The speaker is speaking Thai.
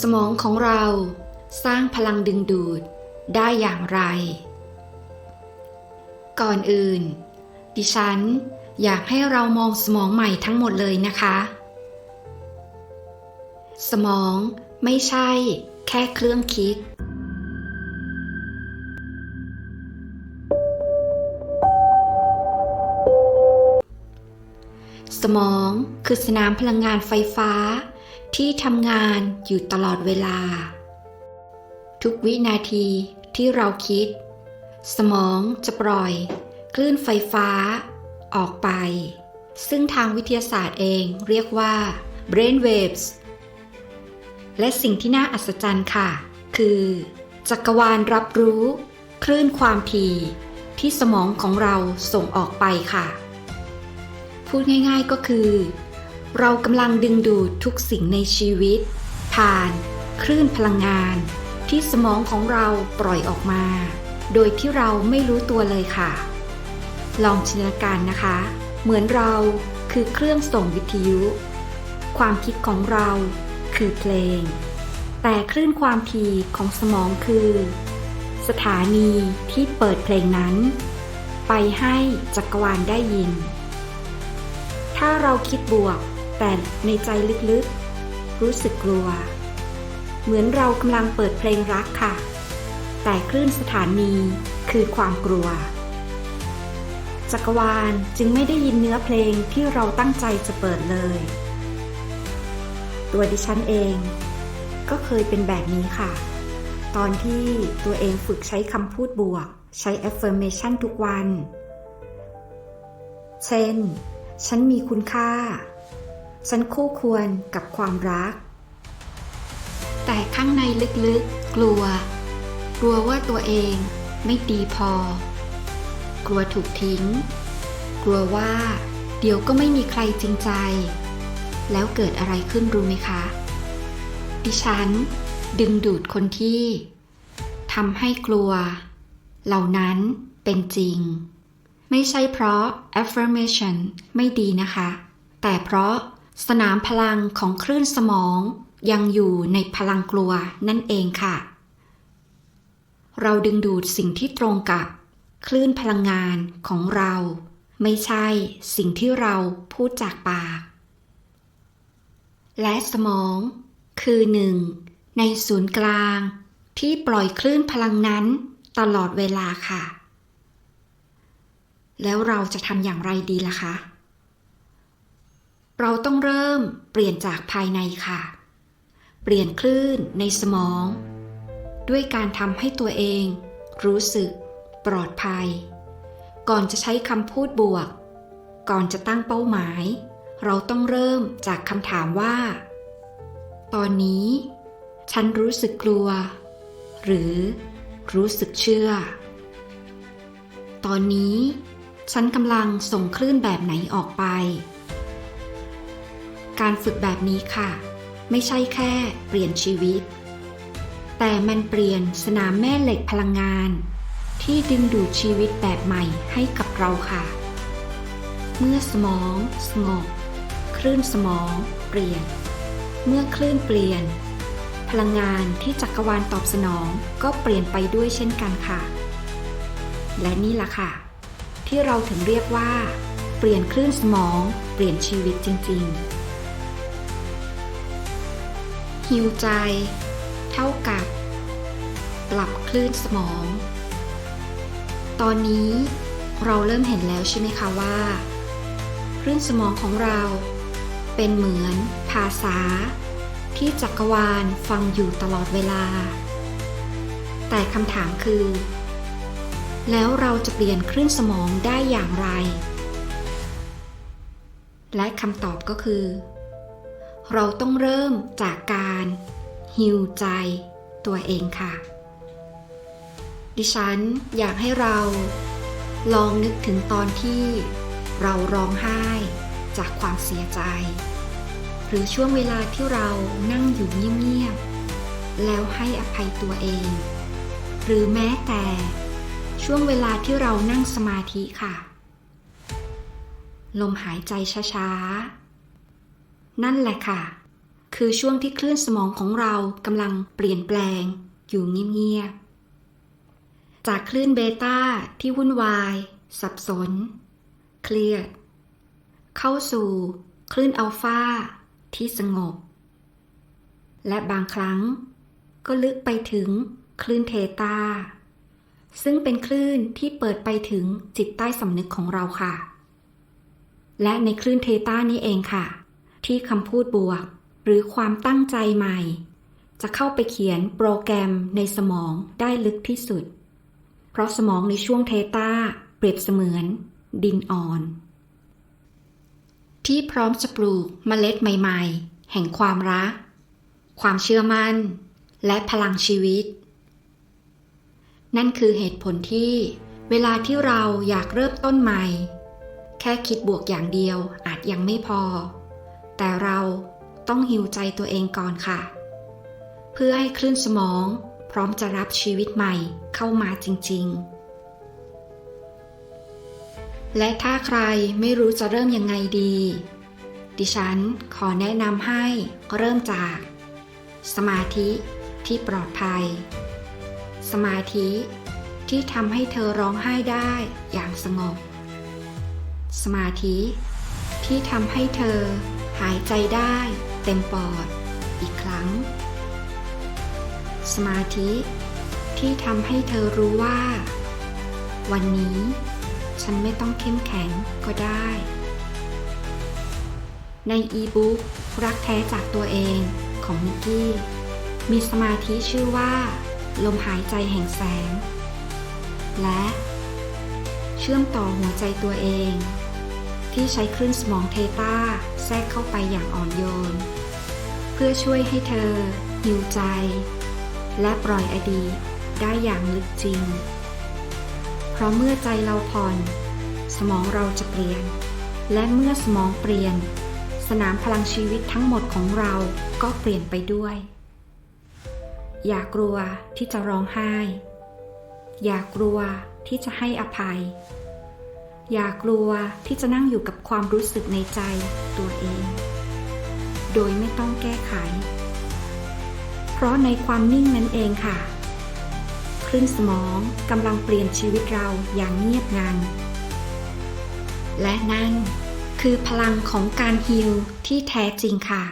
สมองของเราสร้างพลังดึงดูดได้อย่างไร ก่อนอื่น ดิฉันอยากให้เรามองสมองใหม่ทั้งหมดเลยนะคะ สมองไม่ใช่แค่เครื่องคิด สมองคือสนามพลังงานไฟฟ้า ที่ทำงานอยู่ตลอดเวลา ทุกวินาทีที่เราคิด สมองจะปล่อย คลื่นไฟฟ้า ออกไป ซึ่งทางวิทยาศาสตร์เองเรียกว่า brain waves และสิ่งที่น่าอัศจรรย์ค่ะ คือ จักรวาลรับรู้ คลื่นความถี่ที่สมองของเราส่งออกไปค่ะ พูดง่ายๆก็คือ เรากำลังดึงดูดทุกสิ่งในชีวิต ผ่าน คลื่นพลังงาน ที่สมองของเราปล่อยออกมา โดยที่เราไม่รู้ตัวเลยค่ะ ลองจินตนาการนะคะ เหมือนเราคือเครื่องส่งวิทยุ ความคิดของเราคือเพลง แต่คลื่นความถี่ของสมองคือ สถานีที่เปิดเพลงนั้น ไปให้จักรวาลได้ยิน ถ้าเราคิดบวก แต่ในใจลึกๆ รู้สึกกลัว เหมือนเรากำลังเปิดเพลงรักค่ะ แต่คลื่นสถานีคือความกลัว จักรวาลจึงไม่ได้ยินเนื้อเพลงที่เราตั้งใจจะเปิดเลย ตัวดิฉันเองก็เคยเป็นแบบนี้ค่ะ ตอนที่ตัวเองฝึกใช้คำพูดบวก ใช้ affirmation ทุกวัน เช่น ฉันมีคุณค่า ฉันคู่ควรกับความรัก แต่ข้างในลึกๆ กลัว กลัวว่าตัวเองไม่ดีพอ กลัวถูกทิ้ง กลัวว่า เดี๋ยวก็ไม่มีใครจริงใจ แล้วเกิดอะไรขึ้นรู้ไหมคะ ดิฉัน ดึงดูดคนที่ทำให้กลัว เหล่านั้นเป็นจริง ไม่ใช่เพราะ affirmation ไม่ดีนะคะ แต่เพราะ สนามพลังของคลื่นสมองยังอยู่ในพลังกลัวนั่นเองค่ะ เราดึงดูดสิ่งที่ตรงกับ คลื่นพลังงานของเรา ไม่ใช่สิ่งที่เราพูดจากปาก และสมองคือหนึ่งในศูนย์กลาง ที่ปล่อยคลื่นพลังนั้นตลอดเวลาค่ะ แล้วเราจะทำอย่างไรดีล่ะคะ เราต้องเริ่มเปลี่ยนจากภายในค่ะ เปลี่ยนคลื่นในสมอง ด้วยการทำให้ตัวเอง รู้สึก ปลอดภัย ก่อนจะใช้คำพูดบวก ก่อนจะตั้งเป้าหมาย เราต้องเริ่มจากคำถามว่า ตอนนี้ ฉันรู้สึกกลัว หรือรู้สึกเชื่อ ตอนนี้ ฉันกำลังส่งคลื่นแบบไหนออกไป การฝึกแบบนี้ค่ะ ไม่ใช่แค่เปลี่ยนชีวิต แต่มันเปลี่ยนสนามแม่เหล็กพลังงาน ที่ดึงดูดชีวิตแบบใหม่ให้กับเราค่ะ เมื่อสมองสงบคลื่นสมองเปลี่ยน เมื่อคลื่นเปลี่ยน พลังงานที่จักรวาลตอบสนองก็เปลี่ยนไปด้วยเช่นกันค่ะ และนี่ล่ะค่ะ ที่เราถึงเรียกว่า เปลี่ยนคลื่นสมอง เปลี่ยนชีวิตจริง ๆ ฮิวใจ เท่ากับ ปรับคลื่นสมอง ตอนนี้เราเริ่มเห็นแล้วใช่ไหมคะว่า คลื่นสมองของเรา เป็นเหมือนภาษา ที่จักรวาลฟังอยู่ตลอดเวลา แต่คำถามคือ แล้วเราจะเปลี่ยนคลื่นสมองได้อย่างไร และคำตอบก็คือ เราต้องเริ่มจากการฮิวใจตัวเองค่ะ ดิฉันอยากให้เราลองนึกถึงตอนที่เราร้องไห้จากความเสียใจ หรือช่วงเวลาที่เรานั่งอยู่เงียบๆแล้วให้อภัยตัวเอง หรือแม้แต่ช่วงเวลาที่เรานั่งสมาธิค่ะ ลมหายใจช้าๆ นั่นแหละค่ะ คือช่วงที่คลื่นสมองของเรากำลังเปลี่ยนแปลง อยู่เงียบๆ จากคลื่นเบต้าที่วุ่นวาย สับสน เครียด เข้าสู่คลื่นอัลฟาที่สงบ และบางครั้งก็ลึกไปถึงคลื่นเทตาซึ่งเป็นคลื่นที่เปิดไปถึงจิตใต้สำนึกของเราค่ะ และในคลื่นเทตานี้เองค่ะ ที่คำพูดบวก หรือความตั้งใจใหม่ จะเข้าไปเขียนโปรแกรมในสมองได้ลึกที่สุด เพราะสมองในช่วงเทตาเปรียบเสมือน ดินอ่อน ที่พร้อมจะปลูกเมล็ดใหม่ ๆ แห่งความรัก ความเชื่อมั่น และพลังชีวิต นั่นคือเหตุผลที่เวลาที่เราอยากเริ่มต้นใหม่ แค่คิดบวกอย่างเดียวอาจยังไม่พอ แต่เราต้องหิวใจตัวเองก่อนค่ะ เพื่อให้คลื่นสมองพร้อมจะรับชีวิตใหม่เข้ามาจริง ๆ และถ้าใครไม่รู้จะเริ่มยังไงดี ดิฉันขอแนะนำให้เริ่มจาก สมาธิที่ปลอดภัย สมาธิที่ทำให้เธอร้องไห้ได้อย่างสงบ สมาธิที่ทำให้เธอ หายใจได้เต็มปอด อีกครั้ง สมาธิที่ทำให้เธอรู้ว่า วันนี้ ฉันไม่ต้องเข้มแข็งก็ได้ ในอีบุ๊กรักแท้จากตัวเองของมิกกี้ มีสมาธิชื่อว่า ลมหายใจแห่งแสง และ เชื่อมต่อหัวใจตัวเอง ที่ใช้คลื่นสมองเทตาแทรกเข้าไปอย่างอ่อนโยน เพื่อช่วยให้เธอหิวใจ และปล่อยอดีตได้อย่างลึกจริง เพราะเมื่อใจเราผ่อน สมองเราจะเปลี่ยน และเมื่อสมองเปลี่ยน สนามพลังชีวิตทั้งหมดของเราก็เปลี่ยนไปด้วย อย่ากลัวที่จะร้องไห้ อย่ากลัวที่จะให้อภัย อย่ากลัวที่จะนั่งอยู่กับความรู้สึกในใจตัวเอง โดยไม่ต้องแก้ไข เพราะในความนิ่งนั้นเองค่ะ คลื่นสมองกำลังเปลี่ยนชีวิตเราอย่างเงียบงัน และนั่นคือพลังของการฮิลที่แท้จริงค่ะ